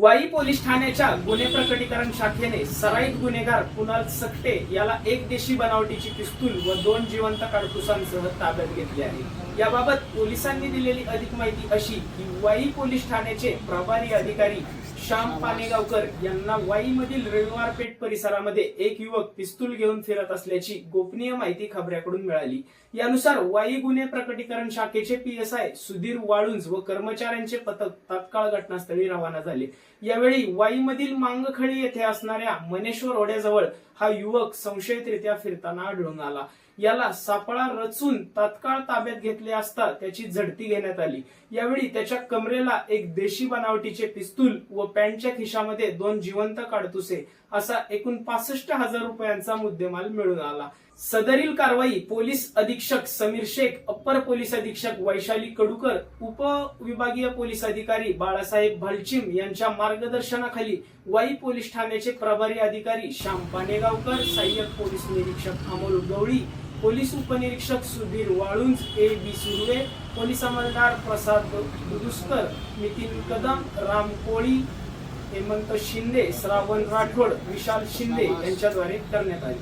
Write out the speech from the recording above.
Wai police ठाण्याच्या गुन्हे प्रकटीकरण शाखेने सराईत गुन्हेगार कुणाल सकटे याला एक देशी बनावटीची पिस्तूल व दोन जिवंत काडतुसांसह ताब्यात घेतले आहे. याबाबत पोलिसांनी दिलेली अधिक माहिती अशी की वाई पोलीस ठाण्याचे प्रभारी अधिकारी श्याम पानेगावकर यांना वाईमधील रविवार पेठ परिसरामध्ये एक युवक पिस्तूल घेऊन फिरत असल्याची गोपनीय माहिती खबऱ्याकडून मिळाली. यानुसार वाई गुन्हे प्रकटीकरण शाखेचे पीएसआय सुधीर वाळुंज व कर्मचाऱ्यांचे पथक तात्काळ घटनास्थळी रवाना झाले. यावेळी वाईमधील मांगखळी येथे असणाऱ्या मनेश्वर ओढ्याजवळ हा युवक संशयितरित्या फिरताना आढळून आला. याला सापळा रचून तात्काळ ताब्यात घेतले असता त्याची झडती घेण्यात आली. यावेळी त्याच्या कमरेला एक देशी बनावटीचे पिस्तूल व पॅन्टच्या खिशामध्ये दोन जिवंत काडतुसे असा एकूण पासष्ट हजार रुपयांचा मुद्देमाल मिळून आला. सदरील कारवाई पोलीस अधीक्षक समीर शेख अप्पर पोलीस अधीक्षक वैशाली कडूकर उपविभागीय पोलीस अधिकारी बाळासाहेब भालचिम यांच्या मार्गदर्शनाखाली वाई पोलीस ठाण्याचे प्रभारी अधिकारी श्याम पानेगावकर सहाय्यक पोलीस निरीक्षक अमोल गवळी पोलीस उपनिरीक्षक Sudhir Walunj A B Surve police अंमलदार Prasad Duduskar Nitin Kadam Ram Koli Hemant Shinde Shravan Rathod Vishal Shinde यांच्याद्वारे करण्यात आली.